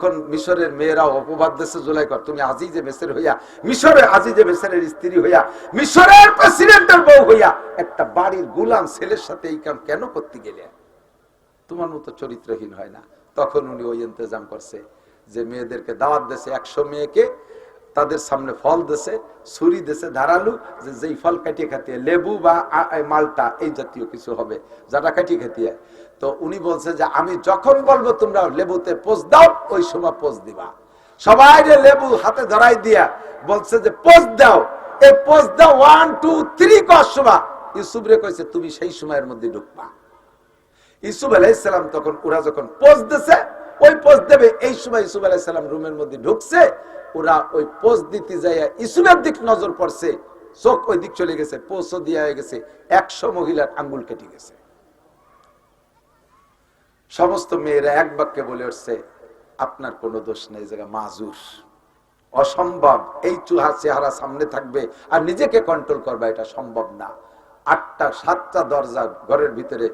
তখন মিশরের মেয়েরা অপবাদ দেশে জোলাই কর তুমি আজিজে মেসের হইয়া মিশরের আজিজে মেসের স্ত্রী হইয়া, মিশরের প্রেসিডেন্টের বউ হইয়া, একটা বাড়ির গুলাম ছেলের সাথে এই কাম কেন করতে গেলে? তোমার মতো চরিত্রহীন হয় না। তখন উনি ওই ইন্তজাম করছে যে মেয়েদেরকে দাওয়াত দেশে একশো মেয়েকে তাদের সামনে ফল দেশে ছুরি দেশে ধারালু, যে যেই ফল কাটিয়ে খাতিয়ে লেবু বা মালটা, এই জাতীয় কিছু হবে যাটা কাটিয়ে খাতিয়ে তো উনি বলছে যে, আমি যখন বলব তোমরা লেবুতে পোষ দাও, ওই সময় পোষ দিবা। সবাই রে লেবু হাতে ধরাই দিয়া বলছে যে পোষ দাও। এই পোষ দাও ওয়ান টু থ্রি কর ইউসুফ রে কইছে, তুমি সেই সময়ের মধ্যে ঢুকবা। ইসুফ আলাইসালাম তখন ওরা যখন পোস্ট দিছে ওই পোস্ট দেবে। এই সময় ইসুফ আলাইসালাম রুমের মধ্যে ঢুকছে, ওরা ওই পোস্ট দিতে যাইয়া ইসুফের দিক নজর পড়ছে। চোখ ওই দিক চলে গেছে পোস্টও দিয়া হয়ে গেছে। একশো মহিলার আঙ্গুল কেটে গেছে। সমস্ত মেয়েরা এক বাক্যে বলে উঠছে, আপনার কোনো দোষ নেই জায়গা মাজুর। অসম্ভব। এই চুহা চেহারা সামনে থাকবে আর নিজেকে কন্ট্রোল করবা, এটা সম্ভব না। আটটা, সাতটা দরজা ঘরের ভিতরে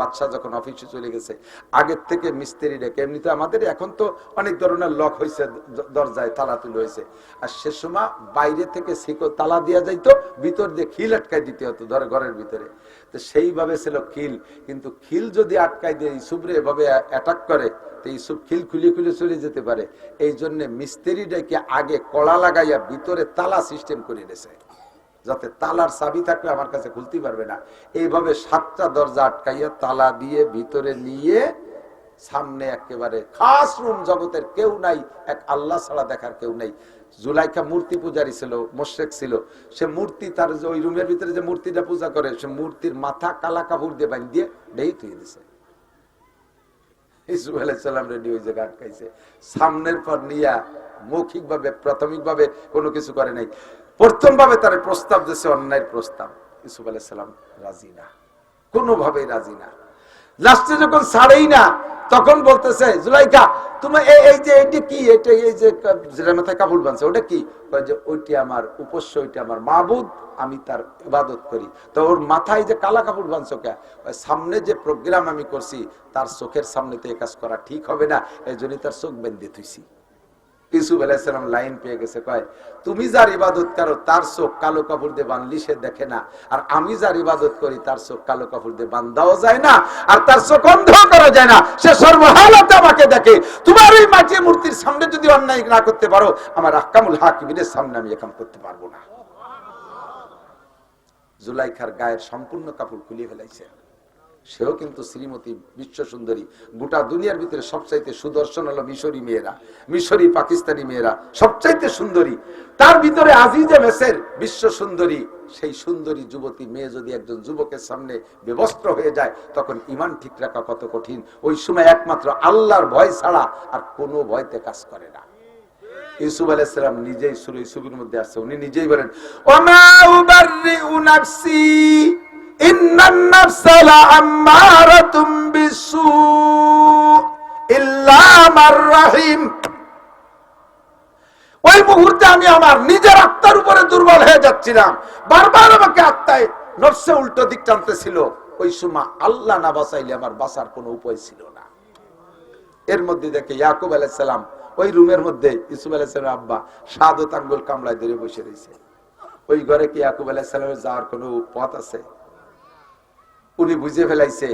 বাচ্চা যখন অফিসে চলে গেছে, আগের থেকে মিস্ত্রি ডেকে এমনিতে আমাদের এখন তো অনেক ধরনের লক হয়েছে দরজায় তালা তুলে হয়েছে আর সে সময় বাইরে থেকে শিকো তালা দেওয়া যাইতো, ভিতর দিয়ে খিল আটকাই দিতে হতো ধরে ঘরের ভিতরে। তো সেইভাবে ছিল খিল। কিন্তু খিল যদি আটকাই দিয়ে ইসুবরে এভাবে অ্যাটাক করে, তো ইসুব খিল খুলে খুলে চলে যেতে পারে। এই জন্য মিস্ত্রি ডেকে আগে কড়া লাগাইয়া ভিতরে তালা সিস্টেম করে দিয়েছে। যাতে তালার চাবি থাকলে আমার কাছে খুলতে পারবে না। এইভাবে সাতটা দরজা আটকাইয়া তালা দিয়ে ভিতরে নিয়ে সামনে একেবারে খাস রুম জগতের কেউ নাই, এক আল্লাহ ছাড়া দেখার কেউ নাই। জুলাইখা মূর্তি পূজারি ছিল, মোশেক ছিল। সে মূর্তি তার যে ওই রুমের ভিতরে যে মূর্তিটা পূজা করে, সে মূর্তির মাথা কালা কাপড় দিয়ে বান দিয়ে ঢেই তুই দিছে। ইসুফ আলাইসাল্লাম রেডি ওই জায়গা আটকাইছে। সামনের পর নিয়া মৌখিক ভাবে প্রাথমিক ভাবে কোনো কিছু করে নাই। প্রথম ভাবে তার প্রস্তাব দিয়েছে অন্যায়ের প্রস্তাব ইসুফ আলাইসাল্লাম রাজি না। কোনোভাবেই রাজি না। লাস্টে যখন ছাড়েই না, তখন বলতেছে, জুলাইকা এই- যে কি? এটা এই যে যেটা মাথায় কাপড় বানছে ওটা কি? যে, ওইটি আমার উপস্য, ওইটি আমার মাবুদ, আমি তার ইবাদত করি। তো ওর মাথায় যে কালা কাপড় বানছো কে সামনে যে প্রোগ্রাম আমি করছি, তার চোখের সামনে তো এ কাজ করা ঠিক হবে না, এই জন্যই তার চোখ বেঁধে থুইছি। ইসুফ আলাইসালাম লাইন পেয়ে গেছে, কয়, তুমি যার ইবাদত করো, তার চোখ কালো কাপড় দিয়ে বানলি সে দেখে না। আর আমি যার ইবাদত করি, তার চোখ কালো কাপড় দিয়ে বান্ধাও যায় না, আর তার চোখ অন্ধ করা যায় না। সে সর্বহালতে আমাকে দেখে। তোমার ওই মাটির মূর্তির সামনে যদি অন্যায় না করতে পারো, আমার আকামুল হাকিমের সামনে আমি একাম করতে পারব না। জুলাইখার গায়ের সম্পূর্ণ কাপড় খুলে ফেলাইছে। সেও কিন্তু শ্রীমতী বিশ্ব সুন্দরী গোটা দুনিয়ার ভিতরে সবচাইতে সুদর্শন হলো মিশরি মেয়েরা, মিশরি পাকিস্তানি মেয়েরা, সবচাইতে সুন্দরী। তার ভিতরে আজিজে মেসের বিশ্ব সুন্দরী সেই সুন্দরী যুবতী মেয়ে যদি একজন যুবকের সামনে ব্যবস্ত্র হয়ে যায়, তখন ইমান ঠিক রাখা কত কঠিন। ওই সময় একমাত্র আল্লাহর ভয় ছাড়া আর কোনো ভয়তে কাজ করে না। ইউসুফ আলাইসালাম নিজেই সুর ইউসুফের মধ্যে আসছে, উনি নিজেই বলেন ওমা নাফসি ওই মুহূর্তে আমি আমার নিজের আত্মার উপরে দুর্বল হয়ে যাচ্ছিলাম। বারবার আমাকে আত্মায় নফসে উল্টো দিক টানতেছিল। ওই সময় আল্লাহ না বাঁচাইলে আমার কোনো উপায় ছিল না। এর মধ্যে দেখে ইয়াকুব আলাইসালাম ওই রুমের মধ্যে ইসুফ আলাইসালাম আব্বা সাদত ধরে বসে রয়েছে। ওই ঘরে কি ইয়াকুব আলাইসালামের যাওয়ার কোনো পথ আছে? উনি বুঝে ফেলাইছে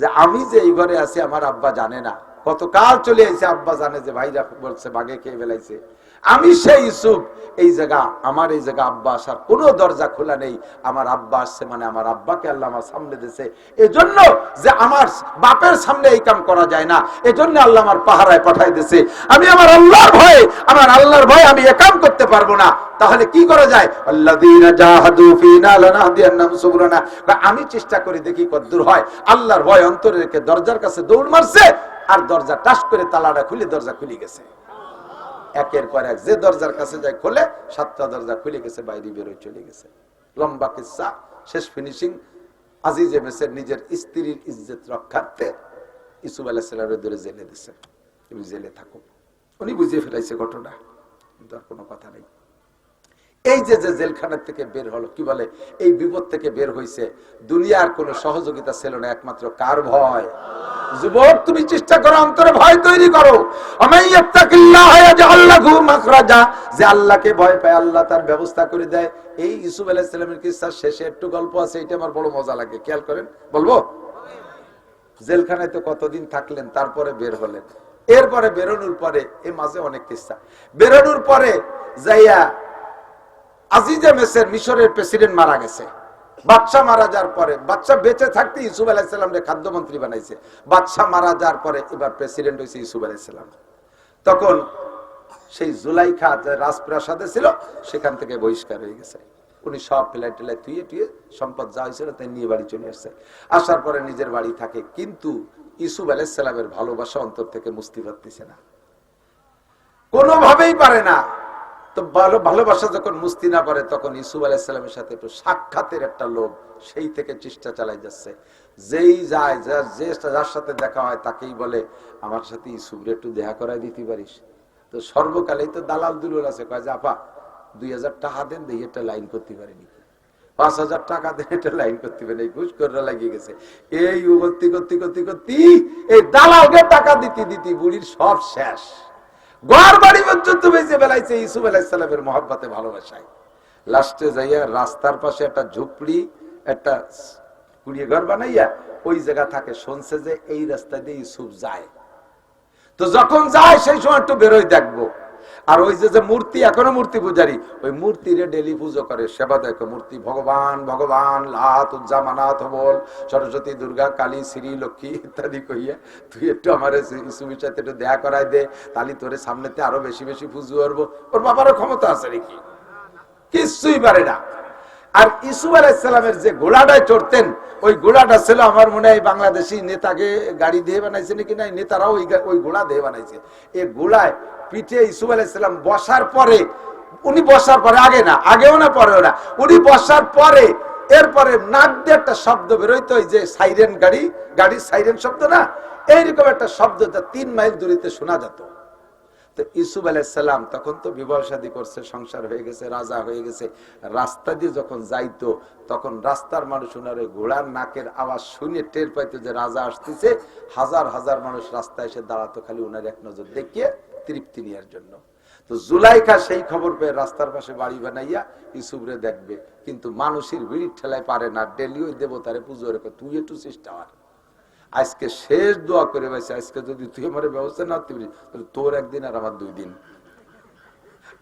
যে আমি যে এই ঘরে আছি, আমার আব্বা জানে না। কতকাল চলে আইছে, আব্বা জানে যে ভাইরা বলছে বাগে খেয়ে ফেলাইছে। আমি সেই ইসুফ এই জায়গা, আমার এই জায়গা আব্বা আসার কোনো দরজা খোলা নেই। আমার আব্বা আসছে মানে আমার আব্বাকে আল্লাহ আমার সামনে দিছে এজন্য যে আমার বাপের সামনে এই কাম করা যায় না, এজন্য আল্লাহ আমার পাহারায় পাঠাই দিছে আমি আমার আল্লাহর ভয়ে, আমার আল্লাহর ভয়ে আমি এ কাম করতে পারব না। তাহলে কি করা যায়? আমি চেষ্টা করে দেখি কতদূর হয়। আল্লাহর ভয় অন্তরে রেখে দরজার কাছে দৌড় মারছে আর দরজা টাস করে তালাটা খুলে দরজা খুলে গেছে। একের পর এক যে দরজার কাছে যায় খোলে, সাতটা দরজা খুলে গেছে, বাইরে বেরোয় চলে গেছে। লম্বা কিসা, শেষ ফিনিশিং আজিজে মেসের নিজের স্ত্রীর ইজ্জত রক্ষার্থে ইসুফ আলাহিসাল্লামের ধরে জেলে দিছে। তুমি জেলে থাকো। উনি বুঝিয়ে ফেলাইছে ঘটনা। কিন্তু আর কোনো কথা নেই। এই যে যে জেলখানার থেকে বের হলো, কি বলে? এই বিপদ থেকে বের হইছে। দুনিয়ার কোনো সহযোগিতা ছিল না, একমাত্র কার ভয়? যুবক, তুমি চেষ্টা করো, অন্তরে ভয় তৈরি করো। যে আল্লাহকে ভয় পায়, আল্লাহ তার ব্যবস্থা করে দেয়। এই ইউসুফ আলাইহিস সালামের কিসসার শেষে একটু গল্প আছে, এটা আমার বড় মজা লাগে। খেয়াল করেন, বলব? জেলখানায় তো কতদিন থাকলেন, তারপরে বের হলেন। এরপরে বেরোনোর পরে, এ মাঝে অনেক কিস্সা। বেরোনোর পরে যাইয়া মেসের মিশরের প্রেসিডেন্ট মারা গেছে। মারা যাওয়ার পরে বেঁচে থাকতে ইসুফ খাদ্যমন্ত্রী বানাইছে। মারা যাওয়ার পরে এবার প্রেসিডেন্ট হয়েছে ইসুফ তখন সেই জুলাইখা রাজপ্রাসাদে ছিল, সেখান থেকে বহিষ্কার হয়ে গেছে। উনি সব ফেলাই টেলাই তুইয়ে টুয়ে সম্পদ যা হয়েছিল তাই নিয়ে বাড়ি চলে আসছে। আসার পরে নিজের বাড়ি থাকে, কিন্তু ইসুফ আলাইসাল্লামের ভালোবাসা অন্তর থেকে মুস্তি পারতেছে না। কোনোভাবেই পারে না। তো ভালো, ভালোবাসা যখন মুস্তি না পারে তখন ইসুফ আলাইসাল্লামের সাথে একটু সাক্ষাতের একটা লোক সেই থেকে চেষ্টা চালাই যাচ্ছে। যেই যায় যার যে যার সাথে দেখা হয় তাকেই বলে, আমার সাথে ইসুফরে একটু দেখা করাই দিতে পারিস? তো সর্বকালেই তো দালাল দুলুল আছে। কয় যে, আপা, দুই হাজার টাকা দেন দিয়ে একটা লাইন করতে পারিনি পাঁচ হাজার টাকা দেন, একটা লাইন করতে পারি ঘুষ করে লাগিয়ে গেছে। এই করতে করতে করতে করতে এই দালালকে টাকা দিতে দিতে বুড়ির সব শেষ। ঘর বাড়ি পর্যন্ত বেঁচে বেলাইছে ইসুফ আলাইসালামের মহাব্বাতে, ভালোবাসায়। লাস্টে যাইয়া রাস্তার পাশে একটা ঝুপড়ি, একটা কুড়িয়ে ঘর বানাইয়া ওই জায়গা থাকে। শুনছে যে এই রাস্তা দিয়ে ইসুফ যায়। তো যখন যায়, সেই সময় একটু বেরোয় দেখব। আর ওই যে মূর্তি, এখনও মূর্তি পূজারি, ওই মূর্তিরে ডেলি পুজো করে, সেবা দেখো মূর্তি। ভগবান ভগবান, লাত উজ্জামানাথ বল সরস্বতী, দুর্গা, কালী, শ্রী, লক্ষ্মী ইত্যাদি কইয়া, তুই একটু আমার ইসুমির সাথে একটু দেখা করাই দে, তাহলে তোরে সামনেতে আরও বেশি বেশি পুজো করব। ওর বাবারও ক্ষমতা আছে নাকি? কিছুই পারে না। আর ইসুফ আলাইসালামের যে ঘোড়াটায় চড়তেন ওই ঘোড়াটা ছিল আমার মনে হয় বাংলাদেশি, নেতাকে গাড়ি দিয়ে বানাইছে নাকি নাই, নেতারাও ওই ওই ঘোড়া দিয়ে বানাইছে। এই ঘোড়ায় পিঠে ইসুফ আলাইসালাম বসার পরে, উনি বসার পরে, আগে না, আগেও না, পরেও না, উনি বসার পরে, এরপরে নাক দিয়ে একটা শব্দ বেরোইতো যে সাইরেন গাড়ি, গাড়ির সাইরেন শব্দ না, এইরকম একটা শব্দ যা তিন মাইল দূরিতে শোনা যেত। তো ইসুফ আলাইসাল্লাম তখন তো বিবাহ শাদী করছে, সংসার হয়ে গেছে, রাজা হয়ে গেছে। রাস্তা দিয়ে যখন যাইতো, তখন রাস্তার মানুষ ওনার ঘোড়ার নাকের আওয়াজ শুনে টের পাইতো যে রাজা আসতেছে। হাজার হাজার মানুষ রাস্তায় এসে দাঁড়াতো, খালি ওনার এক নজর দেখিয়ে তৃপ্তি নেওয়ার জন্য। তো জুলাইখা সেই খবর পেয়ে রাস্তার পাশে বাড়ি বানাইয়া ইসুফরে দেখবে। কিন্তু মানুষের ভিড় ঠেলায় পারে না। ডেলি ওই দেবতারে পুজো রেখে, তুই একটু চেষ্টা কর। আজকে শেষ দোয়া করে পাইছে আজকে যদি তুই আমার ব্যবস্থা না পারিস তাহলে তোর একদিন আর আমার দুই দিন।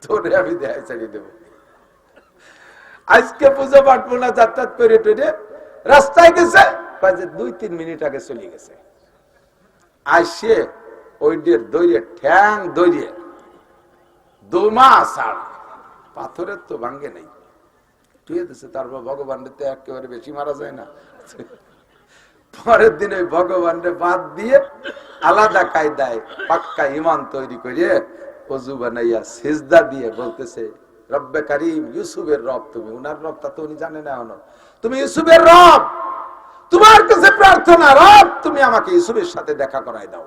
তোরে আমি দেয় ছাড়িয়ে দেবো। আজকে পুজো পাঠবো না যাতায়াত করে টেরে রাস্তায় গেছে দুই তিন মিনিট আগে চলে গেছে। আসে ওই দিয়ে দৈরে ঠ্যাং দৈরে দোমা আষাঢ় পাথরের তো ভাঙ্গে নেই। ঠিক আছে তারপর ভগবান তো একেবারে বেশি মারা যায় না। পরের দিন ওই ভগবানরে বাদ দিয়ে আলাদা কায়দায় পাক্কা ইমান তৈরি করে অজু বানাইয়া সেজদা দিয়ে বলতেছে, রব্বে কারিম ইউসুফের রব তুমি। উনার রব তা তো উনি জানে না এখনও। তুমি ইউসুফের রব! তোমার কাছে প্রার্থনা, রব! তুমি আমাকে ইউসুফের সাথে দেখা করাই দাও।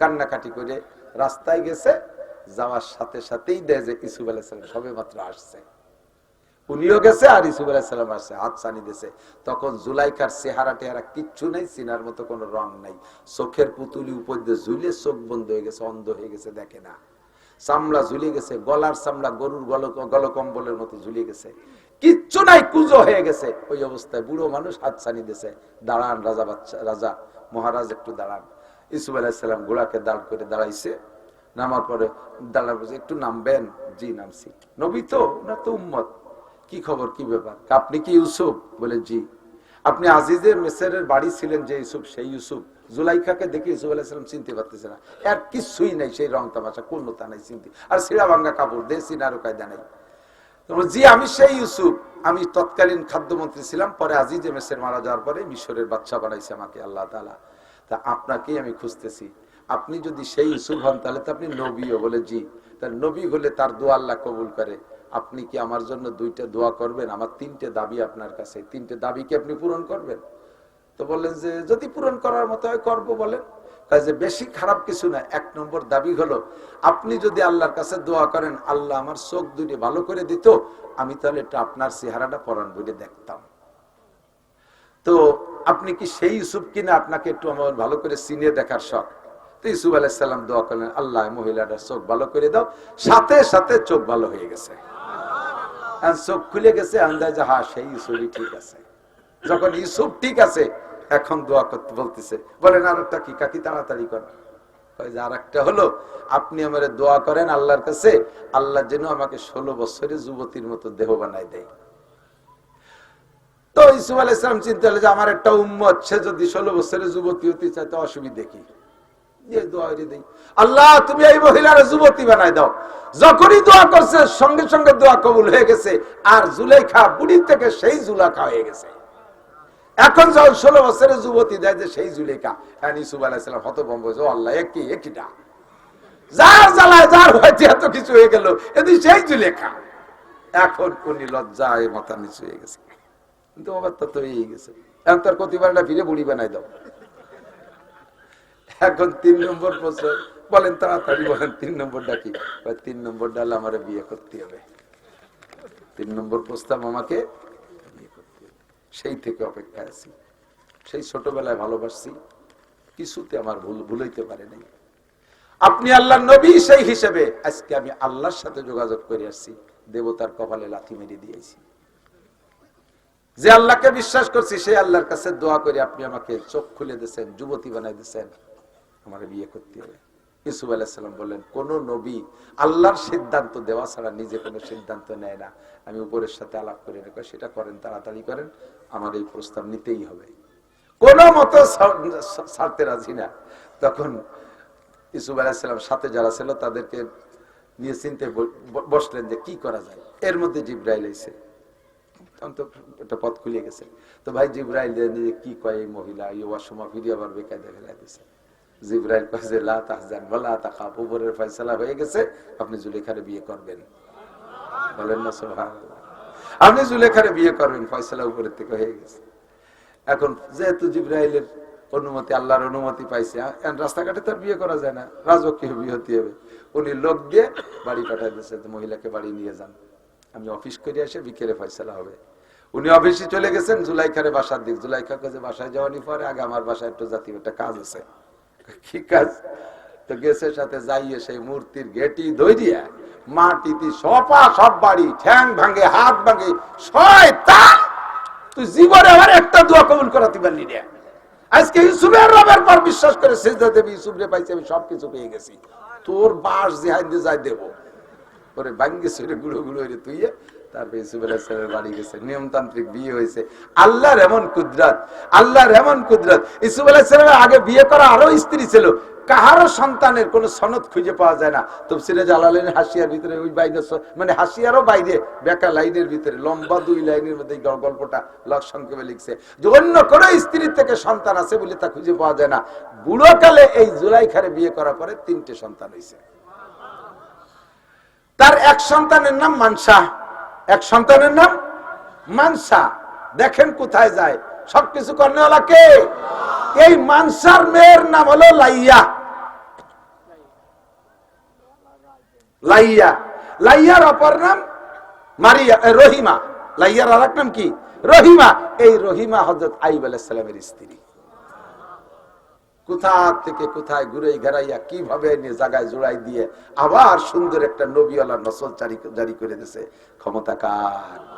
কান্নাকাটি করে রাস্তায় গেছে, যাওয়ার সাথে সাথেই দেয় যে ইসুফ আলাইসালাম সবে মাত্র আসছে। উনিও গেছে, আর ইসুফ আলাইসালাম আসছে হাত সানি দিয়েছে তখন জুলাইকার চেহারা টেহারা কিচ্ছু নেই, সিনার মতো কোনো রং নাই। চোখের পুতুলি উপর দিয়ে ঝুলে চোখ বন্ধ হয়ে গেছে, অন্ধ হয়ে গেছে, দেখে না। চামড়া ঝুলে গেছে, গলার চামড়া গরুর গল গলকম্বলের মতো ঝুলে গেছে। কিচ্ছু নাই, কুজো হয়ে গেছে। ওই অবস্থায় বুড়ো মানুষ হাত সানি দিয়েছে দাঁড়ান রাজা বাচ্চা রাজা, মহারাজ একটু দাঁড়ান। ইসুফ আলাইসালাম ঘোড়াকে দাঁড় করে দাঁড়াইছে। নামার পরে দাঁড়ার একটু নামবেন, জি, নামছি। নবী তো না তো উম্মত। কি খবর, কি ব্যাপার? আপনি কি ইউসুফ? বলে, জি। আপনি আজিজের মেসেরের বাড়ি ছিলেন যে ইউসুফ, সেই ইউসুফ। জুলাইখাকে দেখে ইউসুফ আলাইসালাম চিনতে পারতেছে না। এর কিছুই নাই, সেই রং তামাশা পূর্ণতা নাই চিনতে। আর সিরা ভাঙ্গা কাপড় দে সিনারও কায়দা নাই। জি, আমি সেই ইউসুফ। আমি তৎকালীন খাদ্যমন্ত্রী ছিলাম, পরে আজিজে মেসের মারা যাওয়ার পরে মিশরের বাচ্চা বানাইছে আমাকে, আল্লাহ তালা তা আপনাকেই আমি খুঁজতেছি। আপনি যদি সেই ইউসুফ হন, তাহলে তো আপনি নবীও, বলে, জি। তার নবী হলে তার দোয়া আল্লাহ কবুল করে। আপনি কি আমার জন্য দুইটা দোয়া করবেন? আমার তিনটে দাবি আপনার কাছে। তিনটে দাবি কি আপনি পূরণ করবেন? তো বললেন যে, যদি পূরণ করার মতো হয় করব বলেন। যে, বেশি খারাপ কিছু না। এক নম্বর দাবি হলো, আপনি যদি আল্লাহর কাছে দোয়া করেন, আল্লাহ আমার চোখ দুটি ভালো করে দিত, আমি তাহলে এটা আপনার চেহারাটা পরান বলে দেখতাম। তো আপনি কি সেই ইউসুফ কিনা? আপনাকে একটু আমার ভালো করে সিনে দেখার শখ। তো ইউসুফ আলাইসাল্লাম দোয়া করলেন, আল্লাহ মহিলাটার চোখ ভালো করে দাও। সাথে সাথে চোখ ভালো হয়ে গেছে। চোখ খুলে গেছে, আন্দাজ, হা, সেই ইউসুফই ঠিক আছে। যখন ইউসুফ ঠিক আছে, এখন দোয়া করতে বলতেছে, বলেন, আর একটা কি? কাকি, তাড়াতাড়ি কর। আর একটা হলো, আপনি আমার দোয়া করেন আল্লাহর কাছে, আল্লাহ যেন আমাকে ষোলো বছরের যুবতীর মতো দেহ বানাই দেয়। তো ইসুফ আলাইসালাম চিন্তা হলো যে, আমার একটা উম্মত, সে যদি ষোলো বছরের যুবতী হতে চায়, তো অসুবিধে কি। আল্লাহ তুমি এই মহিলার যুবতী দাও। যখনই দোয়া করছে সঙ্গে সঙ্গে দোয়া কবুল হয়ে গেছে। আর জুলেখা থেকে সেই জুলাখা হয়ে গেছে। এখন যখন ষোলো বছরের যুবতী দেয় যে সেই জুলেখা হ্যাঁ হয়েছে, আল্লাহ যার জ্বালায় যার হয়েছে এত কিছু হয়ে গেল। এদি সেই জুলেখা এখন উনি লজ্জায় মাথা নিচু হয়ে গেছে। কিন্তু তো হয়ে গেছে। এখন তার প্রতিবারটা ফিরে বুড়ি বানাই দাও। এখন তিন নম্বর প্রশ্ন। বলেন তাড়াতাড়ি, বলেন তিন নম্বরটা কি? তিন নম্বর ডাল আমার বিয়ে করতে হবে। তিন নম্বর প্রস্তাব আমাকে সেই থেকে অপেক্ষায় আছি। সেই ছোটবেলায় ভালোবাসছি। কিছুতে আমার ভুল ভুলইতে পারে নাই। আপনি আল্লাহ নবী সেই হিসেবে আজকে আমি আল্লাহর সাথে যোগাযোগ করে আসছি। দেবতার কপালে লাথি মেরে দিয়েছি যে আল্লাহকে বিশ্বাস করছি, সেই আল্লাহর কাছে দোয়া করে আপনি আমাকে চোখ খুলে দিয়েছেন, যুবতী বানাই দিয়েছেন। আমার বিয়ে করতে হবে। ইসুফ আলাহিসাল্লাম বললেন, কোন নবী আল্লাহর সিদ্ধান্ত দেওয়া ছাড়া নিজে কোনো সিদ্ধান্ত নেয় না। আমি উপরের সাথে আলাপ করে রেখে সেটা করেন, তাড়াতাড়ি করেন, আমার এই প্রস্তাব নিতেই হবে। কোন মতো ছাড়তে রাজি না। তখন ইসুফ আলাহিসাল্লাম সাথে যারা ছিল, তাদেরকে নিয়ে চিনতে বসলেন যে কি করা যায়। এর মধ্যে জিব্রাইল এসে একটা পথ খুলে গেছে। তো ভাই, জিব্রাইল কি কয় এই মহিলা? এই অসময় ফিরে আবার বেকায়দা ফেলা দিছে। জিব্রাইল লা তাহজান উপরের ফয়সালা হয়ে গেছে। আপনি জুলেখারে বিয়ে করবেন। বলেন না, সুবহানাল্লাহ। আপনি জুলেখারে বিয়ে করবেন, ফয়সালা থেকে হয়ে গেছে। এখন যেহেতু জিব্রাইলের অনুমতি, আল্লাহর অনুমতি পাইছে রাস্তাঘাটে তো আর বিয়ে করা যায় না। রাজকীয় বিয়ে হতে হবে। উনি লোক দিয়ে বাড়ি পাঠাই দিয়েছে মহিলাকে বাড়ি নিয়ে যান। আমি অফিস করে এসে বিকেলে ফয়সালা হবে। উনি অফিসে চলে গেছেন জুলাইখারে বাসার দিক। জুলাইখা কাছে বাসায় যাওয়ানি পরে আগে আমার বাসায় একটু জাতীয় একটা কাজ আছে। কি কাজ তো গেছে সাথে যাইয়ে সেই মূর্তির গেটি ধৈরিয়া মাটিতে সপা সব বাড়ি ঠ্যাং ভাঙে, হাত ভাঙে তুই জীবনে আমার একটা দোয়া কবুল করাতে পারলি না। আজকে ইউসুফের রবের পর বিশ্বাস করে সেজদা দেবী ইউসুফ রে পাইছি, আমি সবকিছু পেয়ে গেছি। তোর বাস জিহাই দিয়ে যাই দেবো। ওরে ভাঙ্গে সরে গুঁড়ো গুঁড়ো তুই আলাইহিসসালামের বাড়ি গেছে, নিয়মতান্ত্রিক বিয়ে হয়েছে। কুদরত কুদরত। আলাইহিসসালামের আগে বিয়ে করা আরও স্ত্রী ছিল সন্তানের সনদ খুঁজে পাওয়া যায় না। জালালেন হাসিয়ার ভিতরে ওই বাইরে মানে হাসিয়ারও বাইরে লাইনের ভিতরে, লম্বা দুই লাইনের মধ্যে গল্পটা সংক্ষেপে লিখছে। অন্য কোনো স্ত্রীর থেকে সন্তান আছে বলে তা খুঁজে পাওয়া যায় না। বুড়োকালে এই জুলাইখারে বিয়ে করার পরে তিনটে সন্তান হয়েছে তার এক সন্তানের নাম মানসা। এক সন্তানের নাম মানসা। দেখেন কোথায় যায়। সবকিছু কর্নেওয়ালা কে? এই মানসার মেয়ের নাম হলো লাইয়া। লাইয়া। লাইয়ার অপর নাম মারিয়া রহিমা। লাইয়ার আর নাম কি? রহিমা। এই রহিমা হজরত আইব আলাইসালামের স্ত্রী। কোথা থেকে কোথায় ঘুরে ঘেরাইয়া কীভাবে নিয়ে জায়গায় জোড়াই দিয়ে আবার সুন্দর একটা নবীওয়ালা নসল জারি জারি করে দিছে। ক্ষমতা কার?